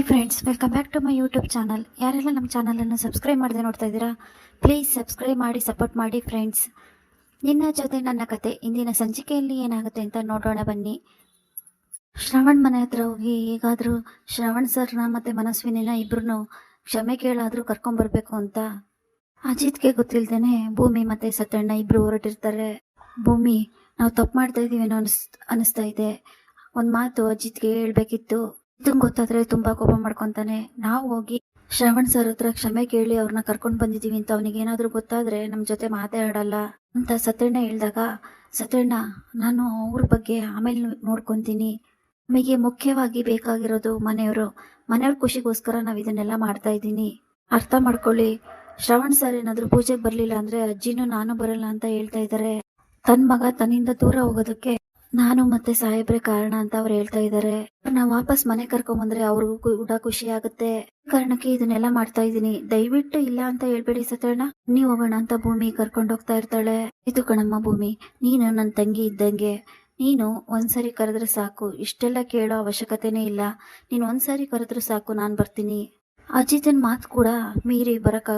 Hi friends, welcome back to my YouTube channel. ಯಾರೆಲ್ಲ ನಮ್ಮ ಚಾನಲನ್ನು ಸಬ್ಸ್ಕ್ರೈಬ್ ಮಾಡದೆ ನೋಡ್ತಾ ಇದ್ದೀರಾ ಪ್ಲೀಸ್ ಸಬ್ಸ್ಕ್ರೈಬ್ ಮಾಡಿ ಸಪೋರ್ಟ್ ಮಾಡಿ ಫ್ರೆಂಡ್ಸ್. ನಿನ್ನ ಜೊತೆ ನನ್ನ ಕತೆ, ಇಂದಿನ ಸಂಚಿಕೆಯಲ್ಲಿ ಏನಾಗುತ್ತೆ ಅಂತ ನೋಡೋಣ ಬನ್ನಿ. ಶ್ರವಣ್ ಮನೆ ಹತ್ರ ಹೋಗಿ ಹೇಗಾದರೂ ಶ್ರವಣ್ ಸರ್ನ ಮತ್ತು ಮನಸ್ವಿನಿನ ಇಬ್ರು ಕ್ಷಮೆ ಕೇಳಾದರೂ ಕರ್ಕೊಂಬರ್ಬೇಕು ಅಂತ ಅಜಿತ್ಗೆ ಗೊತ್ತಿಲ್ದೇನೆ ಭೂಮಿ ಮತ್ತು ಸತ್ಯಣ್ಣ ಇಬ್ರು ಹೊರಟಿರ್ತಾರೆ. ಭೂಮಿ, ನಾವು ತಪ್ಪು ಮಾಡ್ತಾ ಇದ್ದೀವೇನೋ ಅನಿಸ್ ಅನಿಸ್ತಾ ಇದೆ. ಒಂದು ಮಾತು ಅಜಿತ್ಗೆ ಹೇಳ್ಬೇಕಿತ್ತು. ಇದನ್ ಗೊತ್ತಾದ್ರೆ ತುಂಬಾ ಕೋಪ ಮಾಡ್ಕೊಂತಾನೆ. ನಾವು ಹೋಗಿ ಶ್ರವಣ್ ಸರ್ ಹತ್ರ ಕ್ಷಮೆ ಕೇಳಿ ಅವ್ರನ್ನ ಕರ್ಕೊಂಡು ಬಂದಿದೀವಿ ಅಂತ ಅವನಿಗೆ ಏನಾದ್ರು ಗೊತ್ತಾದ್ರೆ ನಮ್ಮ ಜೊತೆ ಮಾತಾಡಲ್ಲ ಅಂತ ಸತ್ಯಣ್ಣ ಹೇಳಿದಾಗ, ಸತ್ಯಣ್ಣ, ನಾನು ಅವ್ರ ಬಗ್ಗೆ ಆಮೇಲೆ ನೋಡ್ಕೊಂತೀನಿ. ನಮಗೆ ಮುಖ್ಯವಾಗಿ ಬೇಕಾಗಿರೋದು ಮನೆಯವರು. ಮನೆಯವ್ರ ಖುಷಿಗೋಸ್ಕರ ನಾವು ಇದನ್ನೆಲ್ಲ ಮಾಡ್ತಾ ಇದ್ದೀನಿ. ಅರ್ಥ ಮಾಡ್ಕೊಳ್ಳಿ. ಶ್ರವಣ್ ಸರ್ ಏನಾದರೂ ಪೂಜೆಗೆ ಬರಲಿಲ್ಲ ಅಂದ್ರೆ ಅಜ್ಜಿನೂ ನಾನು ಬರಲ್ಲ ಅಂತ ಹೇಳ್ತಾ ಇದ್ದಾರೆ ತನ್ನ ಮಗ ತನ್ನಿಂದ ದೂರ ಹೋಗೋದಕ್ಕೆ ನಾನು ಮತ್ತೆ ಸಾಹೇಬ್ರೆ ಕಾರಣ ಅಂತ ಅವ್ರು ಹೇಳ್ತಾ ಇದ್ದಾರೆ ನಾ ವಾಪಸ್ ಮನೆ ಕರ್ಕೊಂಡ್ ಬಂದ್ರೆ ಅವ್ರಿಗೂ ಕೂಡ ಖುಷಿ ಆಗುತ್ತೆ. ಕಾರಣಕ್ಕೆ ಇದನ್ನೆಲ್ಲ ಮಾಡ್ತಾ ಇದೀನಿ ದಯವಿಟ್ಟು ಇಲ್ಲ ಅಂತ ಹೇಳ್ಬೇಡಿ ಸತ್ಯಣ್ಣ. ನೀವ್ ಹೋಗೋಣ ಅಂತ ಭೂಮಿ ಕರ್ಕೊಂಡು ಹೋಗ್ತಾ ಇರ್ತಾಳೆ. ಇದು ಕಣಮ್ಮ ಭೂಮಿ. ನೀನು ನನ್ನ ತಂಗಿ ಇದ್ದಂಗೆ. ನೀನು ಒಂದ್ಸರಿ ಕರೆದ್ರೆ ಸಾಕು. ಇಷ್ಟೆಲ್ಲ ಕೇಳೋ ಅವಶ್ಯಕತೆನೇ ಇಲ್ಲ. ನೀನು ಒಂದ್ಸರಿ ಕರೆದ್ರೆ ಸಾಕು, ನಾನು ಬರ್ತೀನಿ. ಅಜಿತನ್ ಮಾತು ಕೂಡ ಮೀರಿ ಬರಕ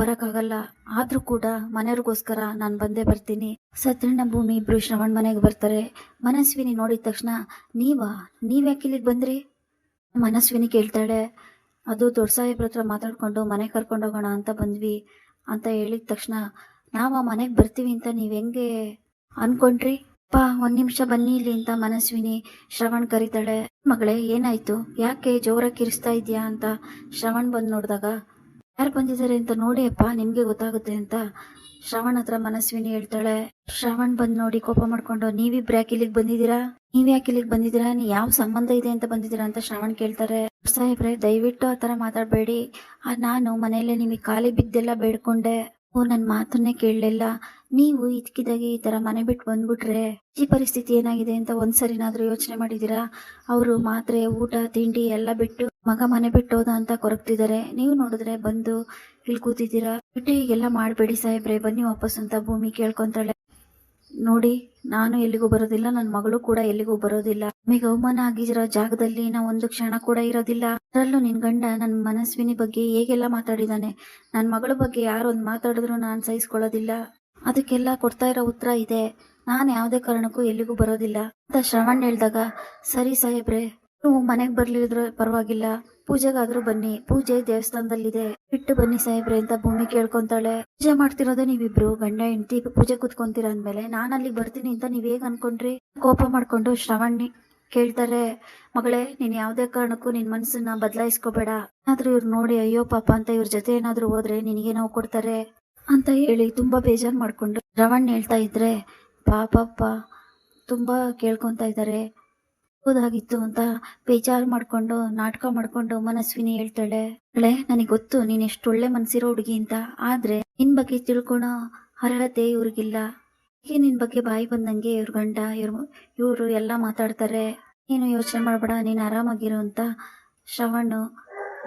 ಬರಕ್ಕಾಗಲ್ಲ. ಆದ್ರೂ ಕೂಡ ಮನೆಯವ್ರಿಗೋಸ್ಕರ ನಾನು ಬಂದೇ ಬರ್ತೀನಿ. ಸತ್ಯಣ್ಣ ಭೂಮಿ ಇಬ್ರು ಶ್ರವಣ್ ಮನೆಗೆ ಬರ್ತಾರೆ. ಮನಸ್ವಿನಿ ನೋಡಿದ ತಕ್ಷಣ, ನೀವಾ? ನೀವ್ಯಾಕೆ ಇಲ್ಲಿಗೆ ಬಂದ್ರಿ? ಮನಸ್ವಿನಿ ಕೇಳ್ತಾಳೆ ಅದು ದೊಡ್ಡ ಸಾಹೇಬ್ರ ಹತ್ರ ಮಾತಾಡ್ಕೊಂಡು ಮನೆ ಕರ್ಕೊಂಡು ಹೋಗೋಣ ಅಂತ ಬಂದ್ವಿ ಅಂತ ಹೇಳಿದ ತಕ್ಷಣ, ನಾವು ಆ ಮನೆಗೆ ಬರ್ತೀವಿ ಅಂತ ನೀವು ಹೆಂಗೆ ಅನ್ಕೊಂಡ್ರಿ? ಪಾ, ಒಂದ್ ನಿಮಿಷ ಬನ್ನಿ ಇಲ್ಲಿ ಅಂತ ಮನಸ್ವಿನಿ ಶ್ರವಣ್ ಕರೀತಾಳೆ. ಮಗಳೇ, ಏನಾಯ್ತು? ಯಾಕೆ ಜೋರಾಗಿ ಕಿರಿಸ್ತಾ ಇದ್ಯಾ? ಅಂತ ಶ್ರವಣ್ ಬಂದು ನೋಡಿದಾಗ ಯಾರು ಬಂದಿದ್ದಾರೆ ಅಂತ ನೋಡಿ ಅಪ್ಪ, ನಿಮ್ಗೆ ಗೊತ್ತಾಗುತ್ತೆ ಅಂತ. ಶ್ರವಣ್ ಹತ್ರ ಮನಸ್ವಿನಿ ಹೇಳ್ತಾಳೆ, ಶ್ರವಣ್ ಬಂದ್ ನೋಡಿ ಕೋಪ ಮಾಡ್ಕೊಂಡು, ನೀವಿಬ್ರು ಯಾಕೆ ಇಲ್ಲಿಗೆ ಬಂದಿದ್ದೀರಾ? ನೀವ್ ಯಾಕೆ ಇಲ್ಲಿಗೆ ಬಂದಿದ್ದೀರಾ? ನೀ ಯಾವ ಸಂಬಂಧ ಇದೆ ಅಂತ ಬಂದಿದ್ದೀರಾ? ಅಂತ ಶ್ರವಣ್ ಕೇಳ್ತಾರೆ. ಸಾಹೇಬ್ರೆ, ದಯವಿಟ್ಟು ಆ ಥರ ಮಾತಾಡಬೇಡಿ. ನಾನು ಮನೆಯಲ್ಲೇ ನಿಮಗೆ ಖಾಲಿ ಬಿದ್ದೆಲ್ಲ ಬೇಡ್ಕೊಂಡೆ. ಓ ನನ್ನ ಮಾತನ್ನೇ ಕೇಳಲಿಲ್ಲ. ನೀವು ಇದ್ಕಿದಾಗೆ ಈ ತರ ಮನೆ ಬಿಟ್ಟು ಬಂದ್ಬಿಟ್ರೆ ಈ ಪರಿಸ್ಥಿತಿ ಏನಾಗಿದೆ ಅಂತ ಒಂದ್ಸರಿನಾದ್ರೂ ಯೋಚನೆ ಮಾಡಿದ್ದೀರಾ? ಅವರು ಮಾತ್ರೆ, ಊಟ, ತಿಂಡಿ ಎಲ್ಲ ಬಿಟ್ಟು ಮಗ ಮನೆ ಬಿಟ್ಟು ಹೋದ ಅಂತ ಕೊರಗ್ತಿದ್ದಾರೆ ನೀವು ನೋಡಿದ್ರೆ ಬಂದು ಇಲ್ಲಿ ಕೂತಿದ್ದೀರಾ? ಬಿಟ್ಟು ಈಗೆಲ್ಲ ಮಾಡಬೇಡಿ ಸಾಹೇಬ್ರೆ. ಬನ್ನಿ ವಾಪಸ್ ಅಂತ ಭೂಮಿ ಕೇಳ್ಕೊಂತಾಳೆ. ನೋಡಿ, ನಾನು ಎಲ್ಲಿಗೂ ಬರೋದಿಲ್ಲ ನನ್ನ ಮಗಳು ಕೂಡ ಎಲ್ಲಿಗೂ ಬರೋದಿಲ್ಲ. ನಿಮಗೆ ಅವಮಾನ ಆಗಿರೋ ಜಾಗದಲ್ಲಿ ನಾ ಒಂದು ಕ್ಷಣ ಕೂಡ ಇರೋದಿಲ್ಲ. ಅದರಲ್ಲೂ ನಿನ್ ಗಂಡ ನನ್ನ ಮನಸ್ವಿನಿ ಬಗ್ಗೆ ಹೇಗೆಲ್ಲ ಮಾತಾಡಿದಾನೆ? ನನ್ನ ಮಗಳ ಬಗ್ಗೆ ಯಾರೊಂದು ಮಾತಾಡಿದ್ರು ನಾನು ಸಹಿಸ್ಕೊಳ್ಳೋದಿಲ್ಲ. ಅದಕ್ಕೆಲ್ಲ ಕೊಡ್ತಾ ಇರೋ ಉತ್ತರ ಇದೆ. ನಾನು ಯಾವುದೇ ಕಾರಣಕ್ಕೂ ಎಲ್ಲಿಗೂ ಬರೋದಿಲ್ಲ. ಅಂತ ಶ್ರವಣ್ ಹೇಳ್ದಾಗ, ಸರಿ ಸಾಹೇಬ್ರೆ ನೀವು ಮನೆಗೆ ಬರ್ಲಿದ್ರೆ ಪರವಾಗಿಲ್ಲ. ಪೂಜೆಗಾದ್ರೂ ಬನ್ನಿ. ಪೂಜೆ ದೇವಸ್ಥಾನದಲ್ಲಿದೆ. ಬಿಟ್ಟು ಬನ್ನಿ ಸಾಹೇಬ್ರೆ ಅಂತ ಭೂಮಿ ಕೇಳ್ಕೊಂತಾಳೆ. ಪೂಜೆ ಮಾಡ್ತಿರೋದೇ ನೀವಿಬ್ರು, ಗಂಡ, ಹೆಂಡತಿ ಪೂಜೆ ಕುತ್ಕೊಂತೀರ ಅಂದ್ಮೇಲೆ ನಾನು ಅಲ್ಲಿಗೆ ಬರ್ತೀನಿ ಅಂತ ನೀವ್ ಹೇಗ್ ಅನ್ಕೊಂಡ್ರಿ? ಕೋಪ ಮಾಡ್ಕೊಂಡು ಶ್ರವಣ್ ಕೇಳ್ತಾರೆ. ಮಗಳೇ, ನೀನ್ ಯಾವ್ದೇ ಕಾರಣಕ್ಕೂ ನಿನ್ ಮನ್ಸನ್ನ ಬದಲಾಯಿಸ್ಕೋಬೇಡ. ಆದ್ರೂ ಇವ್ರು ನೋಡಿ, ಅಯ್ಯೋ ಪಾಪ ಅಂತ ಇವ್ರ ಜೊತೆ ಏನಾದ್ರೂ ಹೋದ್ರೆ ನಿನಗೆ ನಾವು ಕೊಡ್ತಾರೆ ಅಂತ ಹೇಳಿ ತುಂಬಾ ಬೇಜಾರ್ ಮಾಡ್ಕೊಂಡು ಶ್ರವಣ್ ಹೇಳ್ತಾ ಇದ್ರೆ, ಪಾಪಪ್ಪ, ತುಂಬಾ ಕೇಳ್ಕೊತಾ ಇದ್ದಾರೆ. ಹೋದಾಗಿತ್ತು ಅಂತ ಬೇಜಾರು ಮಾಡ್ಕೊಂಡು, ನಾಟಕ ಮಾಡ್ಕೊಂಡು ಮನಸ್ವಿನಿ ಹೇಳ್ತಾಳೆ, ಅಳೆ, ನನಗೆ ಗೊತ್ತು, ನೀನ್ ಎಷ್ಟು ಒಳ್ಳೆ ಮನಸ್ಸಿರೋ ಹುಡುಗಿ ಅಂತ. ಆದ್ರೆ ನಿನ್ ಬಗ್ಗೆ ತಿಳ್ಕೊಳೋ ಅರ್ಹತೆ ಇವ್ರಿಗಿಲ್ಲ. ಹೀಗೆ ನಿನ್ ಬಗ್ಗೆ ಬಾಯಿ ಬಂದಂಗೆ ಇವ್ರ ಗಂಡ, ಇವ್ರು ಇವರು ಎಲ್ಲ ಮಾತಾಡ್ತಾರೆ. ನೀನು ಯೋಚನೆ ಮಾಡ್ಬೇಡ, ನೀನು ಆರಾಮಾಗಿರು ಅಂತ ಶ್ರವಣ್,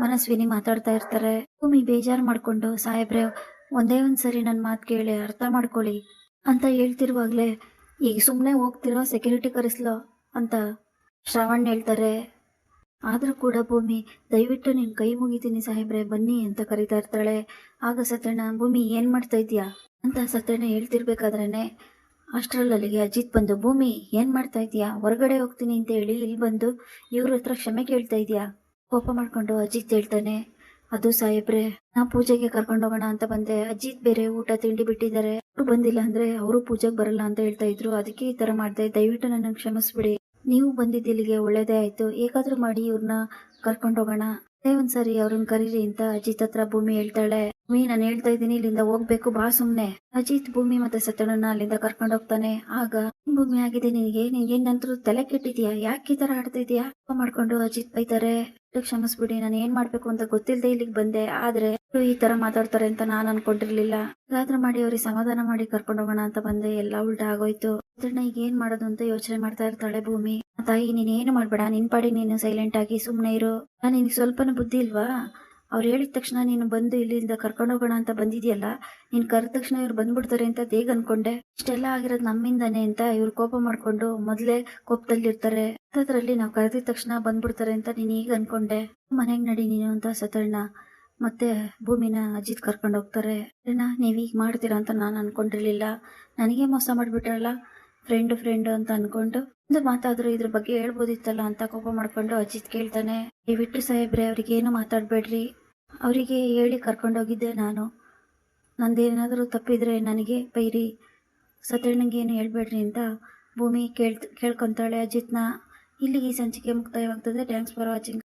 ಮನಸ್ವಿನಿ ಮಾತಾಡ್ತಾ ಇರ್ತಾರೆ. ಭೂಮಿ ಬೇಜಾರು ಮಾಡ್ಕೊಂಡು, ಸಾಹೇಬ್ರೆ, ಒಂದೇ ಒಂದ್ಸರಿ ನನ್ನ ಮಾತು ಕೇಳಿ ಅರ್ಥ ಮಾಡ್ಕೊಳ್ಳಿ ಅಂತ ಹೇಳ್ತಿರುವಾಗ್ಲೇ, ಈಗ ಸುಮ್ಮನೆ ಹೋಗ್ತಿರೋ ಸೆಕ್ಯೂರಿಟಿ ಕರೆಸ್ಲೋ ಅಂತ ಶ್ರವಣ್ ಹೇಳ್ತಾರೆ, ಆದರೂ ಕೂಡ ಭೂಮಿ, ದಯವಿಟ್ಟು ನಿನ್ ಕೈ ಮುಗಿತೀನಿ ಸಾಹೇಬ್ರೆ, ಬನ್ನಿ ಅಂತ ಕರಿತಾ ಇರ್ತಾಳೆ. ಆಗ ಸತ್ಯಣ್ಣ, ಭೂಮಿ ಏನು ಮಾಡ್ತಾ ಇದ್ಯಾ ಅಂತ ಸತ್ಯಣ್ಣ ಹೇಳ್ತಿರ್ಬೇಕಾದ್ರೇನೆ, ಅಷ್ಟರಲ್ಲಿ ಅಲ್ಲಿಗೆ ಅಜಿತ್ ಬಂದು, ಭೂಮಿ, ಏನು ಮಾಡ್ತಾ ಇದೀಯಾ ಹೊರಗಡೆ ಹೋಗ್ತೀನಿ ಅಂತ ಹೇಳಿ ಇಲ್ಲಿ ಬಂದು ಇವ್ರ ಹತ್ರ ಕ್ಷಮೆ ಕೇಳ್ತಾ ಇದೀಯಾ ಕೋಪ ಮಾಡ್ಕೊಂಡು ಅಜಿತ್ ಹೇಳ್ತಾನೆ, ಅದು ಸಾಹೇಬ್ರೆ ನಾ ಪೂಜೆಗೆ ಕರ್ಕೊಂಡು ಹೋಗೋಣ ಅಂತ ಬಂದೆ. ಅಜಿತ್ ಬೇರೆ ಊಟ ತಿಂಡಿ ಬಿಟ್ಟಿದ್ದಾರೆ. ಅವ್ರು ಬಂದಿಲ್ಲ ಅಂದ್ರೆ ಅವರು ಪೂಜೆಗೆ ಬರಲ್ಲ ಅಂತ ಹೇಳ್ತಾ ಇದ್ರು. ಅದಕ್ಕೆ ಈ ತರ ಮಾಡ್ದೆ. ದಯವಿಟ್ಟು ನನ್ನ ಕ್ಷಮಿಸ್ಬಿಡಿ. ನೀವು ಬಂದಿದ್ದ ಇಲ್ಲಿಗೆ ಒಳ್ಳೇದೇ ಆಯ್ತು. ಏಕಾದ್ರೂ ಮಾಡಿ ಇವ್ರನ್ನ ಕರ್ಕೊಂಡು ಹೋಗೋಣ. ಅದೇ ಒಂದ್ಸರಿ ಅವ್ರನ್ನ ಕರೀರಿ ಅಂತ ಅಜಿತ್ ಹತ್ರ ಭೂಮಿ ಹೇಳ್ತಾಳೆ. ಭೂಮಿ, ನಾನು ಹೇಳ್ತಾ ಇದ್ದೀನಿ, ಇಲ್ಲಿಂದ ಹೋಗ್ಬೇಕು, ಬಾ ಸುಮ್ನೆ. ಅಜಿತ್ ಭೂಮಿ ಮತ್ತೆ ಸತ್ಯಣ್ಣನ ಅಲ್ಲಿಂದ ಕರ್ಕೊಂಡು ಹೋಗ್ತಾನೆ. ಆಗ ಭೂಮಿ ಆಗಿದೆ ನಿನಗೆ? ನಿನ್ಗೆ ನಂತರ ತಲೆ ಕೆಟ್ಟಿದ್ಯಾ? ಯಾಕೆ ಈ ತರ ಆಡ್ತಾ ಮಾಡ್ಕೊಂಡು ಅಜಿತ್ ಬೈತಾರೆ. ಕ್ಷಮಿಸ್ಬಿಡಿ, ನಾನು ಏನ್ ಮಾಡ್ಬೇಕು ಅಂತ ಗೊತ್ತಿಲ್ಲದೆ ಇಲ್ಲಿಗೆ ಬಂದೆ. ಆದ್ರೆ ಈ ತರ ಮಾತಾಡ್ತಾರೆ ಅಂತ ನಾನ್ ಅನ್ಕೊಂಡಿರ್ಲಿಲ್ಲ. ಹೇಗಾದ್ರೂ ಮಾಡಿ ಅವ್ರಿಗೆ ಸಮಾಧಾನ ಮಾಡಿ ಕರ್ಕೊಂಡು ಹೋಗೋಣ ಅಂತ ಬಂದೆ. ಎಲ್ಲ ಉಲ್ಟಾ ಆಗೋಯ್ತು. ಅದನ್ನ ಈಗ ಏನ್ ಮಾಡೋದು ಅಂತ ಯೋಚನೆ ಮಾಡ್ತಾ ಇರ್ತಾಳೆ ಭೂಮಿ. ತಾಯಿ, ನೀನ್ ಏನು ಮಾಡ್ಬೇಡ. ನಿನ್ ಪಾಡಿ ನೀನು ಸೈಲೆಂಟ್ ಆಗಿ ಸುಮ್ನೆ ಇರು. ನಾನು ನಿನ್ಗೆ ಸ್ವಲ್ಪನೂ ಬುದ್ಧಿ ಇಲ್ವಾ? ಅವ್ರು ಹೇಳಿದ ತಕ್ಷಣ ನೀನು ಬಂದು ಇಲ್ಲಿಂದ ಕರ್ಕೊಂಡು ಹೋಗೋಣ ಅಂತ ಬಂದಿದ್ಯಲ್ಲ? ನೀನು ಕರೆದ ತಕ್ಷಣ ಇವ್ರು ಬಂದ್ಬಿಡ್ತಾರೆ ಅಂತ ದೇಗ ಅನ್ಕೊಂಡೆ? ಇಷ್ಟೆಲ್ಲ ಆಗಿರೋದು ನಮ್ಮಿಂದಾನೆ ಅಂತ ಇವ್ರು ಕೋಪ ಮಾಡ್ಕೊಂಡು ಮೊದಲೇ ಕೋಪದಲ್ಲಿರ್ತಾರೆ. ಅದ್ರಲ್ಲಿ ನಾವು ಕರೆದಿದ ತಕ್ಷಣ ಬಂದ್ಬಿಡ್ತಾರೆ ಅಂತ ನೀನ್ ಈಗ ಅನ್ಕೊಂಡೆ? ಮನೆಗೆ ನಡಿ ನೀನು ಅಂತ ಸತಳ್ನ. ಮತ್ತೆ ಭೂಮಿನ ಅಜಿತ್ ಕರ್ಕೊಂಡು ಹೋಗ್ತಾರೆ. ನೀವು ಈಗ ಮಾಡ್ತೀರಾ ಅಂತ ನಾನು ಅನ್ಕೊಂಡಿರ್ಲಿಲ್ಲ. ನನಗೆ ಮೋಸ ಮಾಡಿಬಿಟ್ರಲ್ಲ? ಫ್ರೆಂಡ್ ಫ್ರೆಂಡ್ ಅಂತ ಅನ್ಕೊಂಡು? ಒಂದು ಮಾತಾದ್ರು ಇದ್ರ ಬಗ್ಗೆ ಹೇಳ್ಬೋದಿತ್ತಲ್ಲ ಅಂತ ಕೋಪ ಮಾಡ್ಕೊಂಡು ಅಜಿತ್ ಕೇಳ್ತಾನೆ. ದಯವಿಟ್ಟು ಸಾಹೇಬ್ರೆ ಅವ್ರಿಗೆ ಏನು ಮಾತಾಡಬೇಡ್ರಿ. ಅವರಿಗೆ ಹೇಳಿ ಕರ್ಕೊಂಡೋಗಿದ್ದೆ ನಾನು. ನಂದೇನಾದರೂ ತಪ್ಪಿದ್ರೆ ನನಗೆ ಬೈರಿ. ಸತ್ಯಣ್ಣಂಗೆ ಏನು ಹೇಳ್ಬೇಡ್ರಿ ಅಂತ ಭೂಮಿ ಕೇಳ್ ಕೇಳ್ಕೊತಾಳೆ ಅಜಿತ್ನ. ಇಲ್ಲಿಗೆ ಈ ಸಂಚಿಕೆ ಮುಕ್ತಾಯವಾಗ್ತದೆ. Thanks for watching